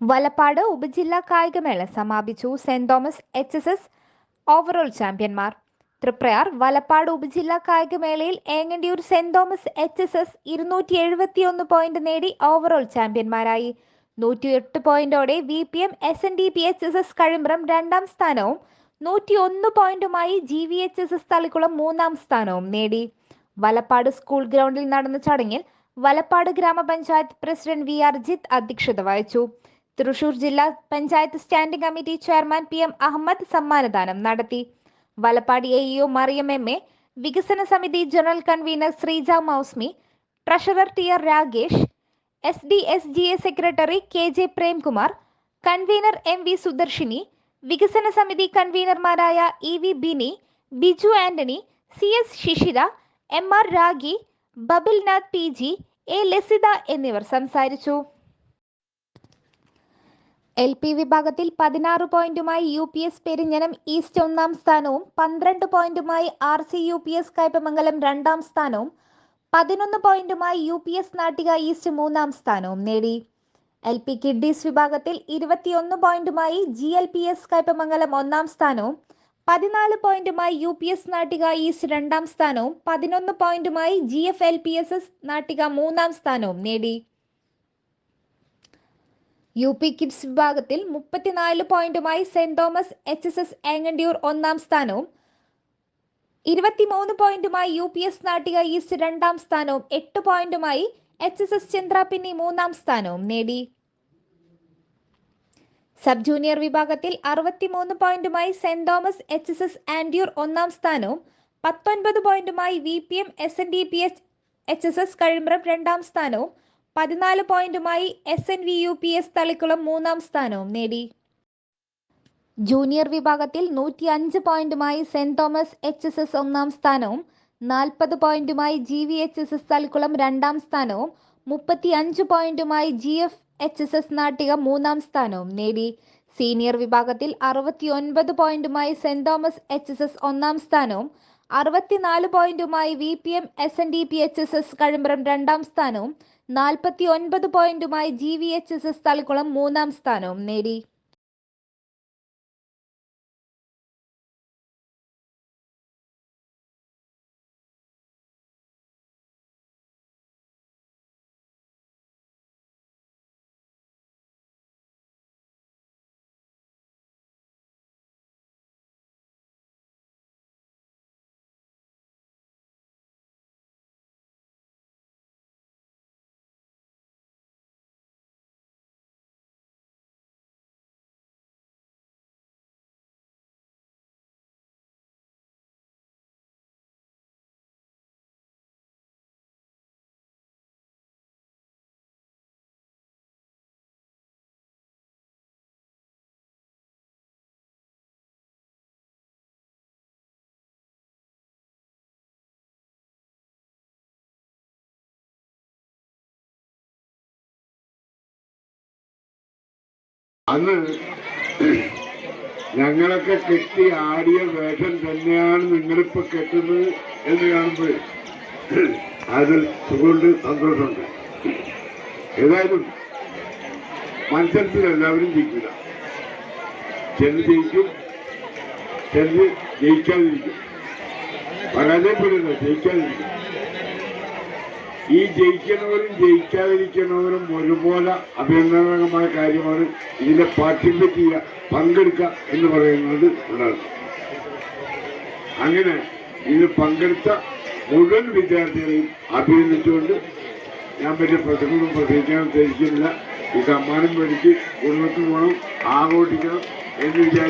വലപ്പാട് ഉപജില്ലാ കായികമേള സമാപിച്ചു. Saint Thomas H S S overall ചാമ്പ്യന്മാർ Triprayar Valappad ഉപജില്ലാ കായികമേളയിൽ Engandiyur saint Thomas H S S ഇരുന്നൂറ്റി പോയിന്റ് നേടി ഓവറോൾ ചാമ്പ്യന്മാരായി നൂറ്റിയെട്ട് പോയിന്റോടെ V P M S N D P H S S Kazhimbram രണ്ടാം സ്ഥാനവും നൂറ്റി ഒന്ന് പോയിന്റുമായി G V H S S Thalikulam മൂന്നാം സ്ഥാനവും നേടി. വലപ്പാട് സ്കൂൾ ഗ്രൗണ്ടിൽ നടന്ന ചടങ്ങിൽ വലപ്പാട് ഗ്രാമപഞ്ചായത്ത് പ്രസിഡന്റ് വി ആർ ജിത്ത് അധ്യക്ഷത വഹിച്ചു. തൃശൂർ ജില്ലാ panchayat standing committee chairman P M Ahammed സമ്മാനദാനം നടത്തി. വലപ്പാടി A EO Mariyam M A വികസന സമിതി general convener Sreeja Mousmi treasurer T R Ragesh S D S G A secretary K J Premkumar convener M V Sudarshini വികസന സമിതി കൺവീനർമാരായ E V Bini Biju Antony C S Shishira M R Ragi Babilnath P G A Lasitha എന്നിവർ സംസാരിച്ചു. L P വിഭാഗത്തിൽ പതിനാറ് പോയിന്റുമായി U P S Perinjanam east ഒന്നാം സ്ഥാനവും പന്ത്രണ്ട് പോയിന്റുമായി R C U P S Kaipamangalam രണ്ടാം സ്ഥാനവും പതിനൊന്ന് പോയിന്റുമായി U P S Nattika east മൂന്നാം സ്ഥാനവും നേടി. എൽ പി കിഡ്ഡീസ് വിഭാഗത്തിൽ ഇരുപത്തിയൊന്ന് പോയിന്റുമായി G L P S Kaipamangalam ഒന്നാം സ്ഥാനവും പതിനാല് പോയിന്റുമായി U P S Nattika east രണ്ടാം സ്ഥാനവും പതിനൊന്ന് പോയിന്റുമായി G F L P S S Nattika മൂന്നാം സ്ഥാനവും നേടി. യു പി കിഡ്സ് വിഭാഗത്തിൽ മുപ്പത്തിനാല് പോയിന്റുമായി saint Thomas H S S Engandiyur ഒന്നാം സ്ഥാനവും ഇരുപത്തിമൂന്ന് പോയിന്റുമായി U P S Nattika east രണ്ടാം സ്ഥാനവും എട്ട് പോയിന്റുമായി എച്ച് എസ് എസ് ചന്ദ്രാപിന്നി മൂന്നാം സ്ഥാനവും നേടി. സബ് ജൂനിയർ വിഭാഗത്തിൽ അറുപത്തിമൂന്ന് പോയിന്റുമായി saint Thomas H S S ആൻഡ്യൂർ ഒന്നാം സ്ഥാനവും പത്തൊൻപത് പോയിന്റുമായി V P M S N D P H H S S Kazhimbram രണ്ടാം സ്ഥാനവും പതിനാല് പോയിന്റുമായി S N V U P S Thalikulam മൂന്നാം സ്ഥാനവും നേടി. ജൂനിയർ വിഭാഗത്തിൽ നൂറ്റി അഞ്ച് പോയിന്റുമായി saint Thomas H S S ഒന്നാം സ്ഥാനവും നാൽപ്പത് പോയിന്റുമായി G V H S S Thalikulam രണ്ടാം സ്ഥാനവും മുപ്പത്തി അഞ്ച് പോയിന്റുമായി G F H S S Nattika മൂന്നാം സ്ഥാനവും നേടി. സീനിയർ വിഭാഗത്തിൽ അറുപത്തിയൊൻപത് പോയിന്റുമായി saint Thomas H S S ഒന്നാം സ്ഥാനവും അറുപത്തിനാല് പോയിന്റുമായി V P M S N D P H S S Kazhimbram രണ്ടാം സ്ഥാനവും നാൽപ്പത്തി ഒൻപത് പോയിന്റുമായി G V H S S Thalikulam മൂന്നാം സ്ഥാനവും നേടി. അന്ന് ഞങ്ങളൊക്കെ കെട്ടി ആടിയ വേഷം തന്നെയാണ് നിങ്ങളിപ്പോ കെട്ടുന്നത് എന്ന് കാണുമ്പോൾ അതിൽ സുഖമുണ്ട് സന്തോഷമുണ്ട്. ഏതായാലും മത്സരത്തിൽ എല്ലാവരും ജയിക്കില്ല ചെന്ന് ജയിക്കും ചെന്ന് ജയിക്കാതിരിക്കും. പരാജയപ്പെടില്ല ജയിക്കാതിരിക്കും. ഈ ജയിക്കുന്നവരും ജയിക്കാതിരിക്കുന്നവരും ഒരുപോലെ അഭിനന്ദനകരമായ കാര്യമാണ് ഇതിനെ പാർട്ടിസിപ്പേറ്റ് ചെയ്യുക പങ്കെടുക്കുക എന്ന് പറയുന്നത് ഉണ്ടാകും അങ്ങനെ ഇത് പങ്കെടുത്ത മുഴുവൻ വിദ്യാർത്ഥികളെയും അഭിനന്ദിച്ചുകൊണ്ട് ഞാൻ വലിയ പ്രസംഗമൊന്നും പ്രസംഗിക്കാൻ ഉദ്ദേശിക്കുന്നില്ല. ഈ സമ്മാനം മേടിച്ച് കുടുംബത്തിൽ പോകണം ആഘോഷിക്കണം എന്ന് വിചാരിച്ചു